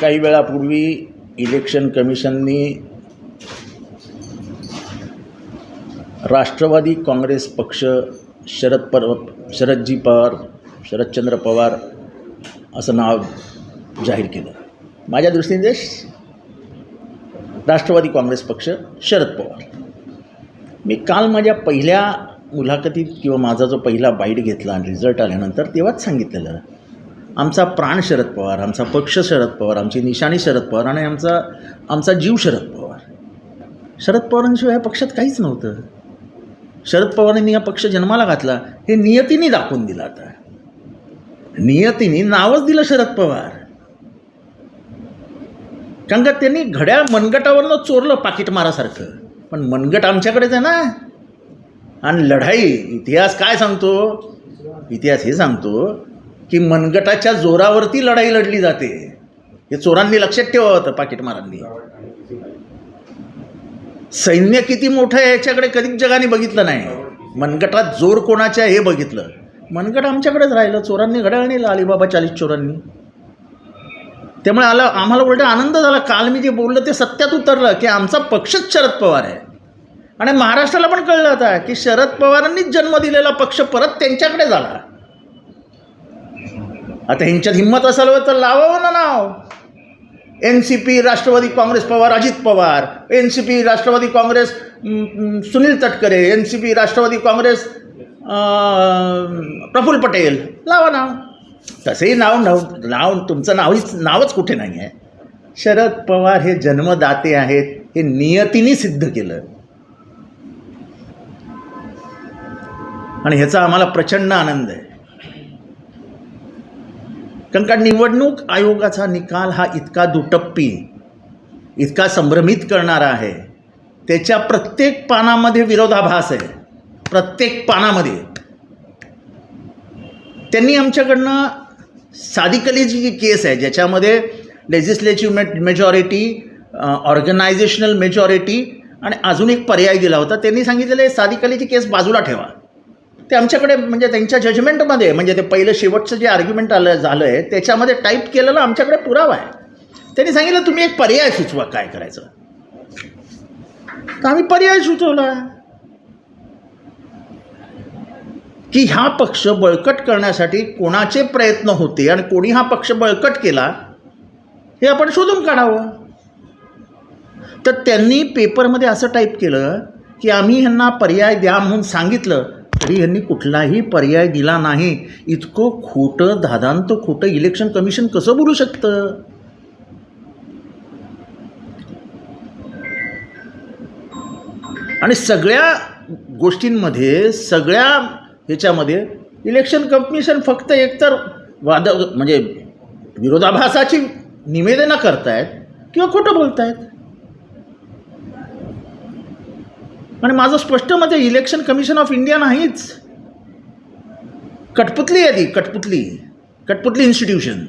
काही वेळापूर्वी इलेक्शन कमिशननी राष्ट्रवादी काँग्रेस पक्ष शरद पर शरदजी पवार शरदचंद्र पवार असं नाव जाहीर केलं. माझ्या दृष्टीने राष्ट्रवादी काँग्रेस पक्ष शरद पवार. मी काल माझ्या पहिल्या मुलाखतीत किंवा माझा जो पहिला बाईट घेतला आणि रिझल्ट आल्यानंतर तेव्हाच सांगितलेलं आमचा प्राण शरद पवार आमचा पक्ष शरद पवार आमची निशाणी शरद पवार आणि आमचा आमचा जीव शरद पवार. शरद पवारांशिवाय या पक्षात काहीच नव्हतं. शरद पवारांनी हा पक्ष जन्माला घातला हे नियतीने दाखवून दिलं आता. नियतीने नावच दिलं शरद पवार. कारण का त्यांनी घड्या मनगटावरनं चोरलं पाकिट मारासारखं. पण मनगट आमच्याकडेच आहे ना. आणि लढाई इतिहास काय सांगतो? इतिहास हे सांगतो की मनगटाच्या जोरावरती लढाई लढली जाते. हे चोरांनी लक्षात ठेवावं होतं पाकिटमारांनी. सैन्य किती मोठं आहे याच्याकडे कधीच जगाने बघितलं नाही. मनगटात जोर कोणाच्या हे बघितलं. मनगट आमच्याकडेच राहिलं चोरांनी घड्याळ नेलं अलिबाबा चाळीस चोरांनी. त्यामुळे आला आम्हाला उलटा आनंद झाला. काल मी जे बोललं ते सत्यात उतरलं की आमचा पक्षच शरद पवार आहे. आणि महाराष्ट्राला पण कळलं आता की शरद पवारांनीच जन्म दिलेला पक्ष परत त्यांच्याकडे झाला. आता ह्यांच्यात हिंमत असाल तर लावावं ना नाव. N C P Rashtravadi Congress Pawar Ajit Pawar. N C P Rashtravadi Congress Sunil Tatkare. N C P Rashtravadi Congress Praful Patel. लावा नाव. तसंही नाव नाव नाव तुमचं नावच नावच कुठे नाही आहे शरद पवार हे जन्मदाते आहेत हे नियतीने सिद्ध केलं. आणि ह्याचा आम्हाला प्रचंड आनंद आहे. कारण का निवडणूक आयोगाचा निकाल हा इतका दुटप्पी इतका संभ्रमित करणारा आहे. त्याच्या प्रत्येक पानामध्ये विरोधाभास आहे. प्रत्येक पानामध्ये. त्यांनी आमच्याकडनं सादिकलीची जी केस आहे ज्याच्यामध्ये लेजिस्लेटिव्ह मे मेजॉरिटी ऑर्गनायझेशनल मेजॉरिटी आणि अजून एक पर्याय दिला होता त्यांनी सांगितलेलं आहे सादिकलीची केस बाजूला ठेवा. ते आमच्याकडे म्हणजे त्यांच्या जजमेंटमध्ये म्हणजे ते पहिलं शेवटचं जे आर्ग्युमेंट आलं झालं आहे त्याच्यामध्ये टाईप केलेला आमच्याकडे पुरावा आहे. त्यांनी सांगितलं तुम्ही एक पर्याय सुचवा काय करायचं? तर आम्ही पर्याय सुचवला. की हा पक्ष बळकट करण्यासाठी कोणाचे प्रयत्न होते आणि कोणी हा पक्ष बळकट केला हे आपण शोधून काढावं. तर त्यांनी पेपरमध्ये असं टाईप केलं की आम्ही ह्यांना पर्याय द्या म्हणून सांगितलं तरी ह्यांनी कुठलाही पर्याय दिला नाही. इतकं खोटं धादांत खोटं इलेक्शन कमिशन कसं बोलू शकतं? आणि सगळ्या गोष्टींमध्ये सगळ्या ह्याच्यामध्ये इलेक्शन कमिशन फक्त एकतर वाद म्हणजे विरोधाभासाची निवेदनं करतायत किंवा खोटं बोलतायत? आणि माझं स्पष्ट मत आहे इलेक्शन कमिशन ऑफ इंडिया नाहीच. कठपुतली आहे ती कठपुतली. कठपुतली इन्स्टिट्यूशन